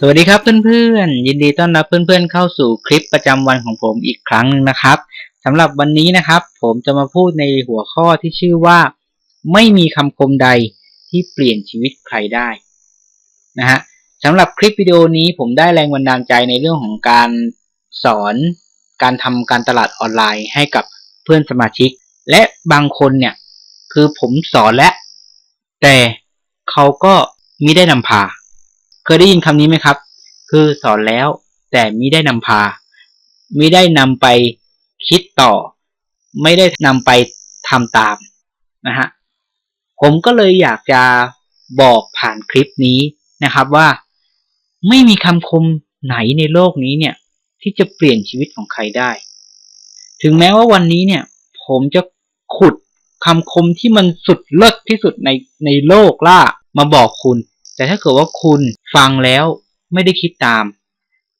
สวัสดีครับเพื่อนๆ ยินดีต้อนรับเพื่อนๆเข้าสู่คลิปประจำวันของผมอีกครั้งหนึ่งนะครับสำหรับวันนี้นะครับ ผมจะมาพูดในหัวข้อที่ชื่อว่า ไม่มีคำคมใดที่เปลี่ยนชีวิตใครได้นะฮะสำหรับคลิปวิดีโอนี้ผมได้แรงบันดาลใจในเรื่องของการสอนการทำการตลาดออนไลน์ให้กับเพื่อนสมาชิก และบางคนเนี่ยคือผมสอนแล้วแต่เขาก็มิได้นำพา เคยได้ยินคำนี้ไหมครับ คือสอนแล้วแต่มิได้นำพา มิได้นำไปคิดต่อ ไม่ได้นำไปทำตามนะฮะผมก็เลยอยากจะบอกผ่านคลิปนี้นะครับว่า ไม่มีคำคมไหนในโลกนี้เนี่ย ที่จะเปลี่ยนชีวิตของใครได้ ถึงแม้ว่าวันนี้เนี่ย ผมจะขุดคำคมที่มันสุดเลิศที่สุดในในโลกล่ามาบอกคุณ แต่ถ้าเกิดว่าคุณฟังแล้วไม่ได้คิดตาม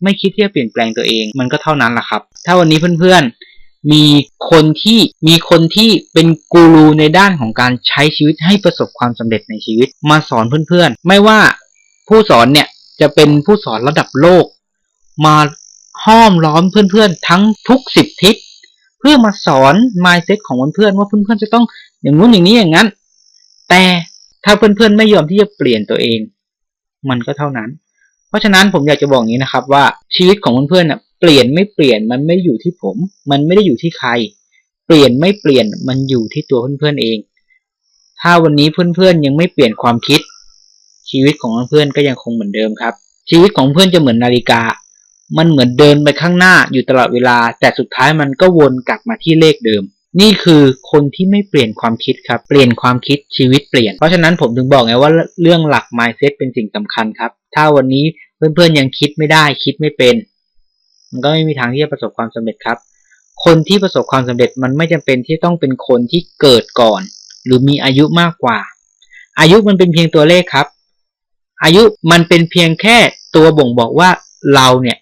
ไม่คิดที่จะเปลี่ยนแปลงตัวเอง มันก็เท่านั้นแหละครับ ถ้าวันนี้เพื่อนๆ มีคนที่มีคนที่เป็นกูรูในด้านของการใช้ชีวิตให้ประสบความสำเร็จในชีวิต มาสอนเพื่อนๆ ไม่ว่าผู้สอนเนี่ยจะเป็นผู้สอนระดับโลก มาห้อมล้อมเพื่อนๆ ทั้งทุกสิบทิศเพื่อมาสอน mindset ของเพื่อนๆว่าเพื่อนๆจะต้องอย่างนู้นอย่างนี้อย่างนั้น แต่ ถ้าเพื่อนๆไม่ยอมที่จะเปลี่ยนตัวเอง มันก็เท่านั้น เพราะฉะนั้นผมอยากจะบอกนี้นะครับ ว่าชีวิตของเพื่อนๆเปลี่ยนไม่เปลี่ยนมันไม่อยู่ที่ผม มันไม่ได้อยู่ที่ใคร เปลี่ยนไม่เปลี่ยนมันอยู่ที่ตัวเพื่อนๆเอง ถ้าวันนี้เพื่อนๆยังไม่เปลี่ยนความคิด ชีวิตของเพื่อนๆก็ยังคงเหมือนเดิมครับ ชีวิตของเพื่อนจะเหมือนนาฬิกา มันเหมือนเดินไปข้างหน้าอยู่ตลอดเวลา แต่สุดท้ายมันก็วนกลับมาที่เลขเดิม นี่คือคนที่ไม่เปลี่ยนความคิดครับ เปลี่ยนความคิดชีวิตเปลี่ยน เพราะฉะนั้นผมถึงบอกไงว่าเรื่องหลัก mindset เป็นสิ่งสำคัญครับ ถ้าวันนี้เพื่อนๆยังคิดไม่ได้คิดไม่เป็น มันก็ไม่มีทางที่จะประสบความสำเร็จครับ คนที่ประสบความสำเร็จมันไม่จำเป็นที่ต้องเป็นคนที่เกิดก่อน หรือมีอายุมากกว่า อายุมันเป็นเพียงตัวเลขครับ อายุมันเป็นเพียงแค่ตัวบ่งบอกว่าเราเนี่ย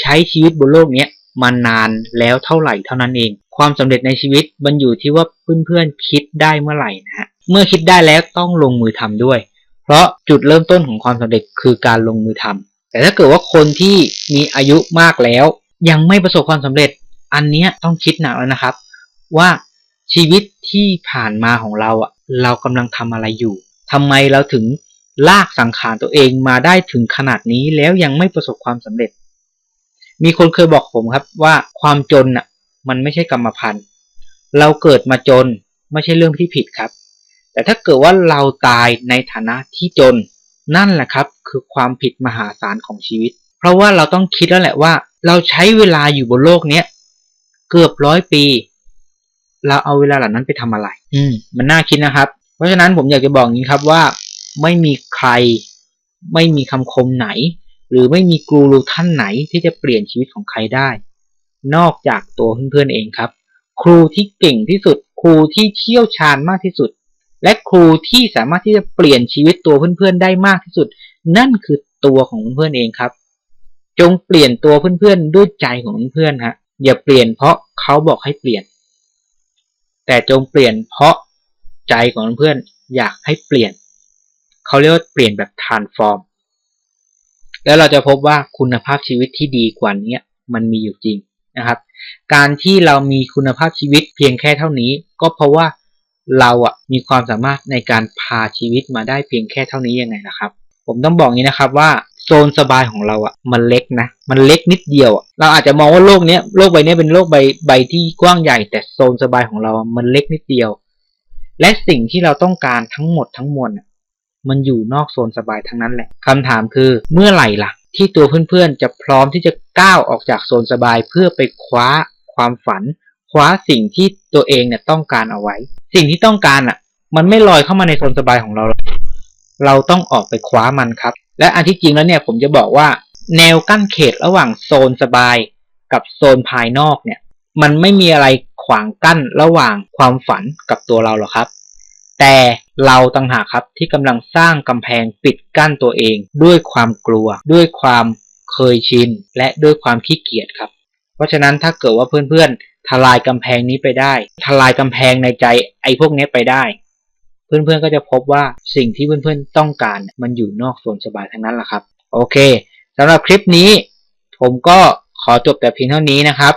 ใช้ชีวิตบนโลกนี้มานานแล้วเท่าไหร่เท่านั้นเอง ความสำเร็จในชีวิตมันอยู่ที่ว่าเพื่อนๆคิดได้เมื่อไหร่นะฮะเมื่อคิดได้แล้วต้องลงมือทำด้วย เพราะจุดเริ่มต้นของความสำเร็จคือการลงมือทำแต่ถ้าเกิดว่าคนที่มีอายุมากแล้ว ยังไม่ประสบความสำเร็จ อันเนี้ยต้องคิดหนักแล้วนะครับ ว่าชีวิตที่ผ่านมาของเราอะเรากำลังทำอะไรอยู่ทำไมเราถึงลากสังขารตัวเองมาได้ถึงขนาดนี้แล้วยังไม่ประสบความสำเร็จ มีคนเคยบอกผมครับว่าความจนอะ มันไม่ใช่กรรมพันธุ์ เราเกิดมาจนไม่ใช่เรื่องที่ผิดครับ แต่ถ้าเกิดว่าเราตายในฐานะที่จน นั่นแหละครับคือความผิดมหาศาลของชีวิต เพราะว่าเราต้องคิดแล้วแหละว่า เราใช้เวลาอยู่บนโลกเนี้ยเกือบร้อยปี เราเอาเวลาเหล่านั้นไปทำอะไร อืม มันน่าคิดนะครับ เพราะฉะนั้นผมอยากจะบอกอย่างนี้ครับว่า ไม่มีใคร ไม่มีคำคมไหน หรือไม่มีกูรูท่านไหนที่จะเปลี่ยนชีวิตของใครได้ นอกจากตัวเพื่อนๆเองครับ ครูที่เก่งที่สุด ครูที่เชี่ยวชาญมากที่สุด และครูที่สามารถที่จะเปลี่ยนชีวิตตัวเพื่อนๆได้มากที่สุด นั่นคือตัวของเพื่อนๆเองครับ จงเปลี่ยนตัวเพื่อนๆด้วยใจของเพื่อนๆฮะอย่าเปลี่ยนเพราะเขาบอกให้เปลี่ยน แต่จงเปลี่ยนเพราะใจของเพื่อนอยากให้เปลี่ยน เขาเรียกว่าเปลี่ยนแบบ transform แล้วเราจะพบว่าคุณภาพชีวิตที่ดีกว่านี้มันมีอยู่จริง นะครับ การที่เรามีคุณภาพชีวิตเพียงแค่เท่านี้ ก็เพราะว่าเราอะมีความสามารถในการพาชีวิตมาได้เพียงแค่เท่านี้ยังไงนะครับ ผมต้องบอกงี้นะครับว่าโซนสบายของเราอะมันเล็กนะ มันเล็กนิดเดียวเราอาจจะมองว่าโลกนี้โลกใบนี้เป็นโลกใบใบที่กว้างใหญ่ แต่โซนสบายของเรามันเล็กนิดเดียว และสิ่งที่เราต้องการทั้งหมดทั้งมวลมันอยู่นอกโซนสบายทั้งนั้นแหละคำถามคือเมื่อไหร่ล่ะ ที่ตัวเพื่อนๆจะพร้อมที่จะก้าวออกจากโซนสบายเพื่อไปคว้าความฝัน คว้าสิ่งที่ตัวเองเนี่ยต้องการเอาไว้ สิ่งที่ต้องการอะ มันไม่ลอยเข้ามาในโซนสบายของเรา เราต้องออกไปคว้ามันครับ และอันที่จริงแล้วเนี่ยผมจะบอกว่า แนวกั้นเขตระหว่างโซนสบายกับโซนภายนอกเนี่ย มันไม่มีอะไรขวางกั้นระหว่างความฝันกับตัวเราหรอกครับ แต่เราต่างหากครับที่กำลังสร้างกำแพงปิดกั้นตัวเอง ด้วยความกลัว ด้วยความเคยชิน และด้วยความขี้เกียจครับ เพราะฉะนั้นถ้าเกิดว่าเพื่อนๆ ทลายกำแพงนี้ไปได้ ทลายกำแพงในใจไอ้พวกนี้ไปได้ เพื่อนๆก็จะพบว่าสิ่งที่เพื่อนๆต้องการมันอยู่นอกส่วนสบายทั้งนั้นแหละครับ โอเคสำหรับคลิปนี้ ผมก็ขอจบแต่เพียงเท่านี้นะครับ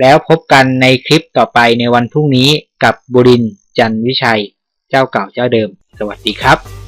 แล้วพบกันในคลิปต่อไปในวันพรุ่งนี้กับบุรินจันวิชัย เจ้าเก่าเจ้าเดิม สวัสดีครับ